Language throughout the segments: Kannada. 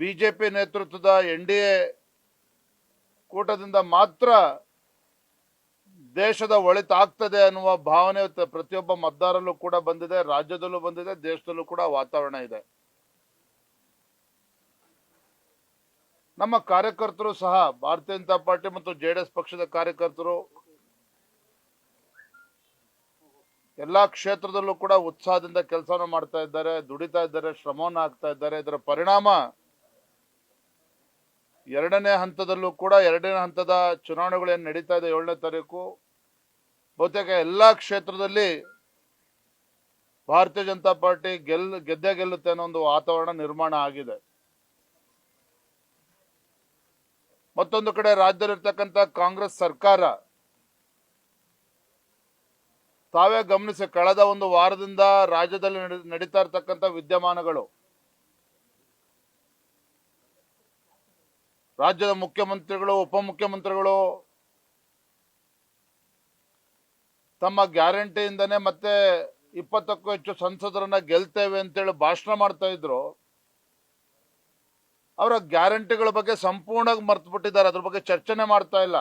ಬಿಜೆಪಿ ನೇತೃತ್ವದ ಎನ್ ಡಿ ಕೂಟದಿಂದ ಮಾತ್ರ ದೇಶದ ಒಳಿತಾಗ್ತದೆ ಅನ್ನುವ ಭಾವನೆ ಪ್ರತಿಯೊಬ್ಬ ಮತದಾರಲ್ಲೂ ಕೂಡ ಬಂದಿದೆ, ರಾಜ್ಯದಲ್ಲೂ ಬಂದಿದೆ, ದೇಶದಲ್ಲೂ ಕೂಡ ವಾತಾವರಣ ಇದೆ. ನಮ್ಮ ಕಾರ್ಯಕರ್ತರು ಸಹ, ಭಾರತೀಯ ಜನತಾ ಪಾರ್ಟಿ ಮತ್ತು ಜೆಡಿಎಸ್ ಪಕ್ಷದ ಕಾರ್ಯಕರ್ತರು ಎಲ್ಲಾ ಕ್ಷೇತ್ರದಲ್ಲೂ ಕೂಡ ಉತ್ಸಾಹದಿಂದ ಕೆಲಸವನ್ನು ಮಾಡ್ತಾ ಇದ್ದಾರೆ, ದುಡಿತಾ ಇದ್ದಾರೆ, ಶ್ರಮವನ್ನು ಹಾಕ್ತಾ ಇದ್ದಾರೆ. ಇದರ ಪರಿಣಾಮ ಎರಡನೇ ಹಂತದಲ್ಲೂ ಕೂಡ ಎರಡನೇ ಹಂತದ ಚುನಾವಣೆಗಳು ಏನು ನಡೀತಾ ಇದೆ ಏಳನೇ ತಾರೀಕು, ಬಹುತೇಕ ಎಲ್ಲ ಕ್ಷೇತ್ರದಲ್ಲಿ ಭಾರತೀಯ ಜನತಾ ಪಾರ್ಟಿ ಗೆಲ್, ಗೆದ್ದೇ ಗೆಲ್ಲುತ್ತೆ ಅನ್ನೋ ಒಂದು ವಾತಾವರಣ ನಿರ್ಮಾಣ ಆಗಿದೆ. ಮತ್ತೊಂದು ಕಡೆ ರಾಜ್ಯದಲ್ಲಿರ್ತಕ್ಕಂಥ ಕಾಂಗ್ರೆಸ್ ಸರ್ಕಾರ, ತಾವೇ ಗಮನಿಸಿ, ಕಳೆದ ಒಂದು ವಾರದಿಂದ ರಾಜ್ಯದಲ್ಲಿ ನಡೆ- ನಡೀತಾ ಇರ್ತಕ್ಕಂಥ ವಿದ್ಯಮಾನಗಳು ರಾಜ್ಯದ ಮುಖ್ಯಮಂತ್ರಿಗಳು, ಉಪಮುಖ್ಯಮಂತ್ರಿಗಳು, ತಮ್ಮ ಗ್ಯಾರಂಟಿಯಿಂದನೇ ಮತ್ತೆ ಇಪ್ಪತ್ತಕ್ಕೂ ಹೆಚ್ಚು ಸಂಸದರನ್ನ ಗೆಲ್ತೇವೆ ಅಂತೇಳಿ ಭಾಷಣ ಮಾಡ್ತಾ ಇದ್ರು. ಅವರ ಗ್ಯಾರಂಟಿಗಳ ಬಗ್ಗೆ ಸಂಪೂರ್ಣವಾಗಿ ಮರ್ತು ಬಿಟ್ಟಿದ್ದಾರೆ. ಅದ್ರ ಬಗ್ಗೆ ಚರ್ಚೆನೆ ಮಾಡ್ತಾ ಇಲ್ಲ.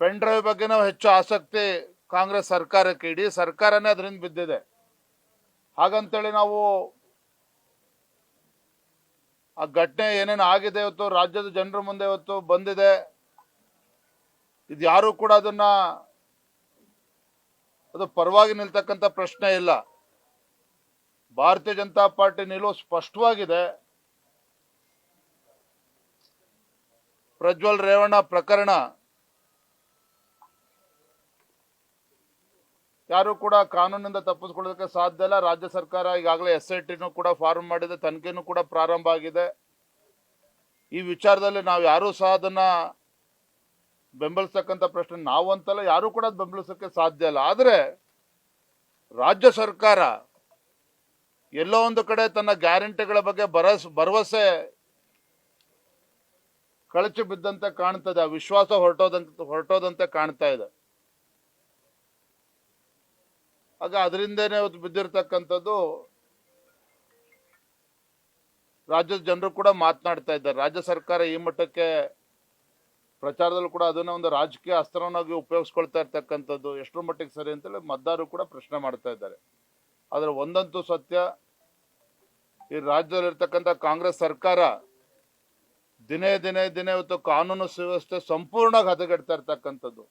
ಪೆನ್ ಡ್ರೈವ್ ಬಗ್ಗೆ ನಾವು ಹೆಚ್ಚು ಆಸಕ್ತಿ ಕಾಂಗ್ರೆಸ್ ಸರ್ಕಾರಕ್ಕೆ, ಇಡೀ ಸರ್ಕಾರನೇ ಅದರಿಂದ ಬಿದ್ದಿದೆ. ಹಾಗಂತೇಳಿ ನಾವು ಆ ಘಟನೆ ಏನೇನು ಆಗಿದೆ ಇವತ್ತು, ರಾಜ್ಯದ ಜನರ ಮುಂದೆ ಇವತ್ತು ಬಂದಿದೆ. ಇದು ಯಾರು ಕೂಡ ಅದನ್ನ ಅದು ಪರವಾಗಿ ನಿಲ್ತಕ್ಕಂಥ ಪ್ರಶ್ನೆ ಇಲ್ಲ. ಭಾರತೀಯ ಜನತಾ ಪಾರ್ಟಿ ನಿಲುವು ಸ್ಪಷ್ಟವಾಗಿದೆ. ಪ್ರಜ್ವಲ್ ರೇವಣ್ಣ ಪ್ರಕರಣ ಯಾರು ಕೂಡ ಕಾನೂನಿಂದ ತಪ್ಪಿಸ್ಕೊಳ್ಳೋದಕ್ಕೆ ಸಾಧ್ಯ ಇಲ್ಲ. ರಾಜ್ಯ ಸರ್ಕಾರ ಈಗಾಗಲೇ ಎಸ್ ಐ ಟಿನೂ ಕೂಡ ಫಾರ್ಮ್ ಮಾಡಿದೆ, ತನಿಖೆನೂ ಕೂಡ ಪ್ರಾರಂಭ ಆಗಿದೆ. ಈ ವಿಚಾರದಲ್ಲಿ ನಾವು ಯಾರೂ ಸಹ ಅದನ್ನು ಬೆಂಬಲಿಸ್ತಕ್ಕಂಥ ಪ್ರಶ್ನೆ ನಾವು ಅಂತಲ್ಲ, ಯಾರು ಕೂಡ ಅದು ಬೆಂಬಲಿಸೋಕ್ಕೆ ಸಾಧ್ಯ ಇಲ್ಲ. ಆದರೆ ರಾಜ್ಯ ಸರ್ಕಾರ ಎಲ್ಲೋ ಒಂದು ಕಡೆ ತನ್ನ ಗ್ಯಾರಂಟಿಗಳ ಬಗ್ಗೆ ಭರಸ್, ಭರವಸೆ ಕಳಚಿ ಬಿದ್ದಂತೆ ಕಾಣ್ತದೆ. ಆ ವಿಶ್ವಾಸ ಹೊರಟೋದಂತ ಹೊರಟೋದಂತೆ ಕಾಣ್ತಾ ಇದೆ. ಆಗ ಅದರಿಂದೇನೆ ಬಿದ್ದಿರ್ತಕ್ಕಂಥದ್ದು ರಾಜ್ಯದ ಜನರು ಕೂಡ ಮಾತನಾಡ್ತಾ ಇದ್ದಾರೆ. ರಾಜ್ಯ ಸರ್ಕಾರ ಈ ಮಟ್ಟಕ್ಕೆ ಪ್ರಚಾರದಲ್ಲೂ ಕೂಡ ಅದನ್ನ ಒಂದು ರಾಜಕೀಯ ಅಸ್ತ್ರವನ್ನಾಗಿ ಉಪಯೋಗಿಸ್ಕೊಳ್ತಾ ಇರ್ತಕ್ಕಂಥದ್ದು ಎಷ್ಟರ ಮಟ್ಟಿಗೆ ಸರಿ ಅಂತೇಳಿ ಮತದಾರರು ಕೂಡ ಪ್ರಶ್ನೆ ಮಾಡ್ತಾ ಇದ್ದಾರೆ. ಆದರೆ ಒಂದಂತೂ ಸತ್ಯ, ಈ ರಾಜ್ಯದಲ್ಲಿರ್ತಕ್ಕಂಥ ಕಾಂಗ್ರೆಸ್ ಸರ್ಕಾರ ದಿನೇ ದಿನೇ ದಿನೇ ಇವತ್ತು ಕಾನೂನು ಸುವ್ಯವಸ್ಥೆ ಸಂಪೂರ್ಣವಾಗಿ ಹದಗೆಡ್ತಾ ಇರ್ತಕ್ಕಂಥದ್ದು.